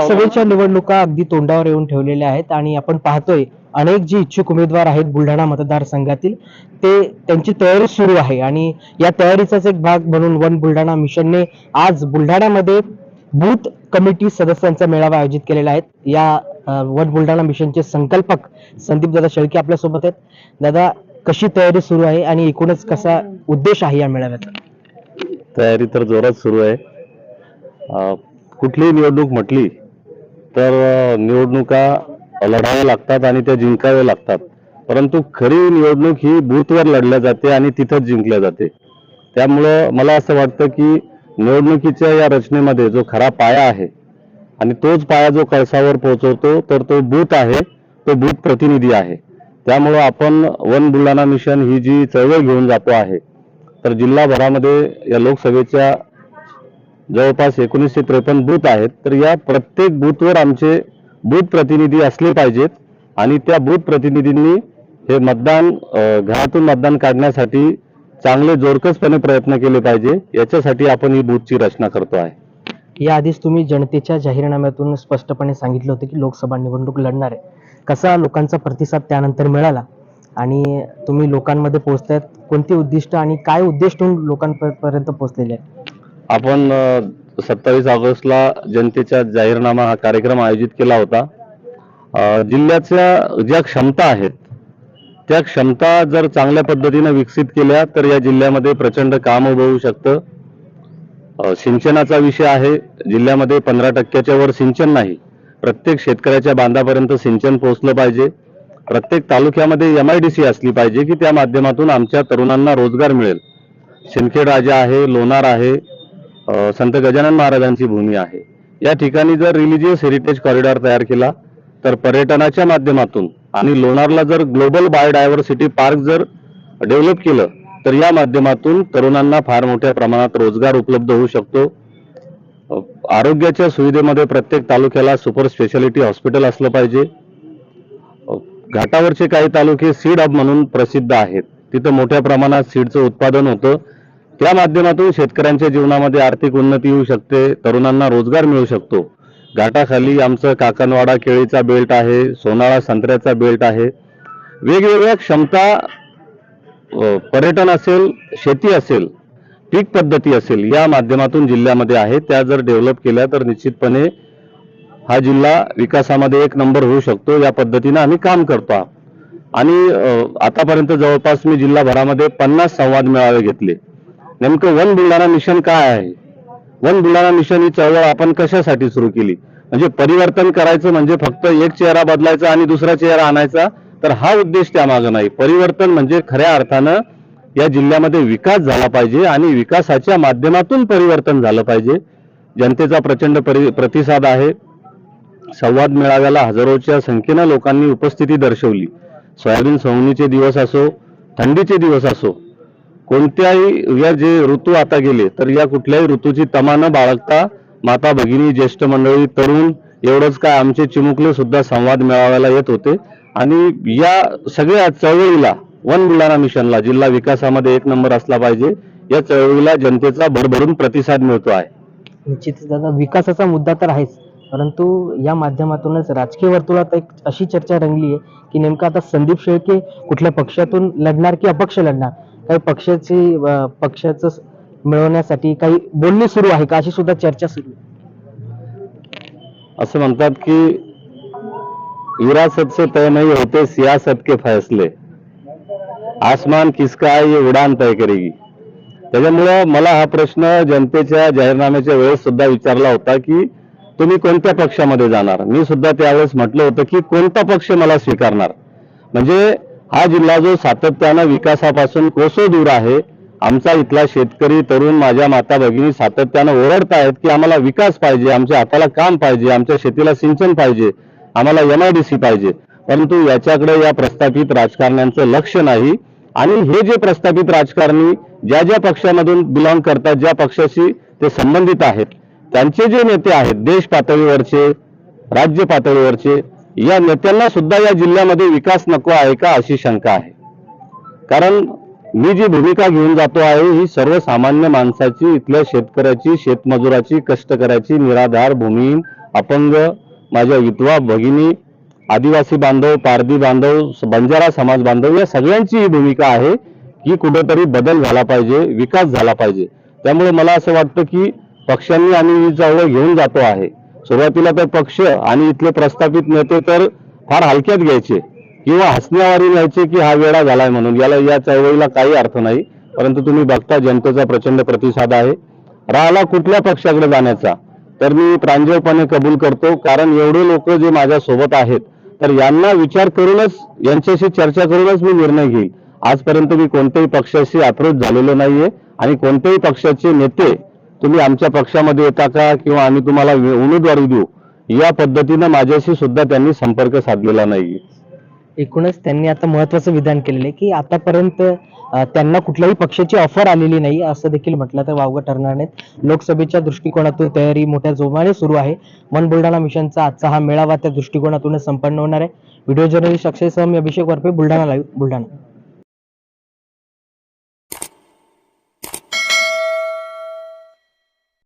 लोकसभेच्या निवडणुका अगदी तोंडावर येऊन ठेवलेल्या आहेत आणि आपण पाहतोय अनेक जे इच्छुक उमेदवार आहेत बुलढाणा मतदारसंघातील ते त्यांची तयारी सुरू आहे. आणि या तयारीचाच एक भाग म्हणून वन बुलढाणा मिशनने आज बुलढाण्यामध्ये बूथ कमिटी सदस्यांचा मेळावा आयोजित केलेला आहे. या वन बुलढाणा मिशनचे संकल्पक संदीप दादा शेळके आपल्यासोबत आहेत. दादा कशी तयारी सुरू आहे आणि एकूणच कसा उद्देश आहे या मेळाव्याचा? तयारी तर जोरात सुरू आहे. कुठलीही निवडणूक म्हटली तर निवडणुका लढाव्या लागतात आणि त्या जिंकाव्या लागतात. परंतु खरी निवडणूक ही बूथवर लढल्या जाते आणि तिथंच जिंकल्या जाते. त्यामुळं मला असं वाटतं की निवडणुकीच्या या रचनेमध्ये जो खरा पाया आहे आणि तोच पाया जो कळसावर पोहोचवतो तर तो बूथ आहे तो बूथ प्रतिनिधी आहे. त्यामुळं आपण वन बुलढाणा मिशन ही जी चळवळ घेऊन जातो आहे तर जिल्हाभरामध्ये या लोकसभेच्या जवळपास एकोणीसशे त्रेपन्न बूथ आहेत तर या प्रत्येक बूथवर आमचे बूथ प्रतिनिधी असले पाहिजेत आणि त्या बूथ प्रतिनिधींनी हे मतदान घरातून मतदान काढण्यासाठी चांगले जोरकसपणे प्रयत्न केले पाहिजे. याच्यासाठी आपण ही बूथची रचना करतो आहे. या आधीच तुम्ही जनतेच्या जाहीरनाम्यातून स्पष्टपणे सांगितलं होतं की लोकसभा निवडणूक लढणार आहे. कसा लोकांचा प्रतिसाद त्यानंतर मिळाला? आणि तुम्ही लोकांमध्ये पोहोचतायत कोणती उद्दिष्ट आणि काय उद्दिष्ट ठेवून लोकांपर्यंत पोहोचलेले आहेत? आपण सत्तावीस ऑगस्टला जनतेचा जाहीरनामा हा कार्यक्रम आयोजित केला होता. जिल्ह्याच्या ज्या क्षमता आहेत त्या क्षमता जर चांगल्या पद्धतीनं विकसित केल्या तर या जिल्ह्यामध्ये प्रचंड काम उभं होऊ शकतं. सिंचनाचा विषय आहे. जिल्ह्यामध्ये पंधरा टक्क्याच्या वर सिंचन नाही. प्रत्येक शेतकऱ्याच्या बांधापर्यंत सिंचन पोहोचलं पाहिजे. प्रत्येक तालुक्यामध्ये एम आय डी सी असली पाहिजे की त्या माध्यमातून आमच्या तरुणांना रोजगार मिळेल. सिंदखेड राजा आहे लोणार आहे संत गजानन महाराजांची भूमी आहे. या ठिकाणी जर रिलिजियस हेरिटेज कॉरिडॉर तयार केला तर पर्यटनाच्या माध्यमातून आणि लोणारला जर ग्लोबल बायोडायव्हर्सिटी पार्क जर डेव्हलप केलं तर या माध्यमातून तरुणांना फार मोठ्या प्रमाणात रोजगार उपलब्ध होऊ शकतो. आरोग्याच्या सुविधेमध्ये प्रत्येक तालुक्याला सुपर स्पेशालिटी हॉस्पिटल असलं पाहिजे. घाटावरचे काही तालुके सीड हब म्हणून प्रसिद्ध आहेत. तिथं मोठ्या प्रमाणात सीडचं उत्पादन होतं. त्या माध्यमातून शेतकऱ्यांच्या जीवनामध्ये आर्थिक उन्नती होऊ शकते तरुणांना रोजगार मिळू शकतो. घाटाखाली आमचं काकणवाडा केळीचा बेल्ट आहे सोनाळा संत्र्याचा बेल्ट आहे. वेगवेगळ्या क्षमता पर्यटन असेल शेती असेल पीक पद्धती असेल या माध्यमातून जिल्ह्यामध्ये आहे. त्या जर डेव्हलप केल्या तर निश्चितपणे हा जिल्हा विकासामध्ये एक नंबर होऊ शकतो. या पद्धतीनं आम्ही काम करतो. आहोत. आणि आतापर्यंत जवळपास मी जिल्हाभरामध्ये पन्नास संवाद मेळावे घेतले. नेमकं वन बुलढाणा मिशन काय आहे? वन बुलढाणा मिशन ही चळवळ आपण कशासाठी सुरू केली? म्हणजे परिवर्तन करायचं म्हणजे फक्त एक चेहरा बदलायचा आणि दुसरा चेहरा आणायचा? तर हा उद्देश त्यामागं नाही. परिवर्तन म्हणजे खऱ्या अर्थानं या जिल्ह्यामध्ये विकास झाला पाहिजे आणि विकासाच्या माध्यमातून परिवर्तन झालं पाहिजे. जनतेचा प्रचंड परि प्रतिसाद आहे. संवाद मेळाव्याला हजारोच्या संख्येनं लोकांनी उपस्थिती दर्शवली. सोयाबीन सवणीचे दिवस असो थंडीचे दिवस असो कोणत्याही या जे ऋतू आता गेले तर या कुठल्याही ऋतूची तमा न बाळगता माता भगिनी ज्येष्ठ मंडळी तरुण एवढंच काय आमचे चिमुकले सुद्धा संवाद मेळाव्याला येत होते. आणि या सगळ्या चळवळीला वन बुलढाणा मिशनला जिल्हा विकासामध्ये एक नंबर असला पाहिजे या चळवळीला जनतेचा भरभरून प्रतिसाद मिळतो आहे. निश्चितच दादा विकासाचा मुद्दा तर आहेच परंतु या माध्यमातूनच राजकीय वर्तुळात एक अशी चर्चा रंगली आहे की नेमकं आता संदीप शेळके कुठल्या पक्षातून लढणार की अपक्ष लढणार? काही पक्षाची पक्षाचं मिळवण्यासाठी काही बोलणी सुरू आहे का? अशी सुद्धा चर्चा सुरू असं म्हणतात की विरासत से तय नहीं होते सियासत के फैसले. आसमान किसका आहे ये उडान तय करेगी. त्याच्यामुळं मला हा प्रश्न जनतेच्या जाहीरनाम्याच्या वेळेस सुद्धा विचारला होता की तुम्ही कोणत्या पक्षामध्ये जाणार? मी सुद्धा त्यावेळेस म्हटलं होतं की कोणता पक्ष मला स्वीकारणार? म्हणजे हा जिल्हा जो सातत्यानं विकासापासून कोसो दूर आहे आमचा इथला शेतकरी तरुण माझ्या माता भगिनी सातत्यानं ओरडत आहेत की आम्हाला विकास पाहिजे आमच्या हाताला काम पाहिजे आमच्या शेतीला सिंचन पाहिजे आम्हाला एमआयडीसी पाहिजे. परंतु याच्याकडे या प्रस्थापित राजकारण्यांचं लक्ष नाही. आणि हे जे प्रस्थापित राजकारणी ज्या ज्या पक्षामधून बिलॉंग करतात ज्या पक्षाशी ते संबंधित आहेत त्यांचे जे नेते आहेत देश पातळीवरचे राज्य पातळीवरचे या नेत्यांना सुद्धा या जिल्ह्यामध्ये विकास नको आहे का अशी शंका आहे. कारण मी जी भूमिका घेऊन जातो आहे ही सर्वसामान्य माणसाची इथल्या शेतकऱ्याची शेतमजुराची कष्टकऱ्याची निराधार भूमिहीन अपंग माझ्या विधवा भगिनी आदिवासी बांधव पारधी बांधव बंजारा समाज बांधव या सगळ्यांची ही भूमिका आहे की कुठेतरी बदल झाला पाहिजे विकास झाला पाहिजे. त्यामुळे मला असं वाटतं की पक्षांनी आम्ही ही चळवळ घेऊन जातो आहे. सुरुवातीला तर पक्ष आणि इथले प्रस्थापित नेते तर फार हलक्यात घ्यायचे. किंवा हसण्यावारी न्यायचे की हा वेळा झालाय म्हणून. याला या चळवळीला काही अर्थ नाही. परंतु तुम्ही बघता जनतेचा प्रचंड प्रतिसाद आहे. राहिला कुठल्या पक्षाकडे जाण्याचा? तर मी प्रांजळपणे कबूल करतो. कारण एवढे लोक जे माझ्या सोबत आहेत तर यांना विचार करूनच यांच्याशी चर्चा करूनच मी निर्णय घेईल आजपर्यंत मी कोणत्याही पक्षाशी अप्रोच झालेलो नाहीये. आणि कोणत्याही पक्षाचे नेते तुम्ही आमच्या पक्षामध्ये येता का किंवा आम्ही तुम्हाला उमेदवारी देऊ या पद्धतीनं माझ्याशी सुद्धा त्यांनी संपर्क साधलेला नाही एकूणच त्यांनी आता महत्वाचं विधान केलेलं आहे की आतापर्यंत त्यांना कुठल्याही पक्षाची ऑफर आलेली नाही असं देखील म्हटलं तर वावगं ठरणार नाही लोकसभेच्या दृष्टिकोनातून तयारी मोठ्या जोमाने सुरू आहे. मन बुलढाणा मिशनचा आजचा हा मेळावा त्या दृष्टिकोनातूनच संपन्न होणार आहे. व्हिडिओ जर्नलिस्ट अक्षय सह मी अभिषेक वरपे बुलढाणा लाईव्ह बुलढाणा.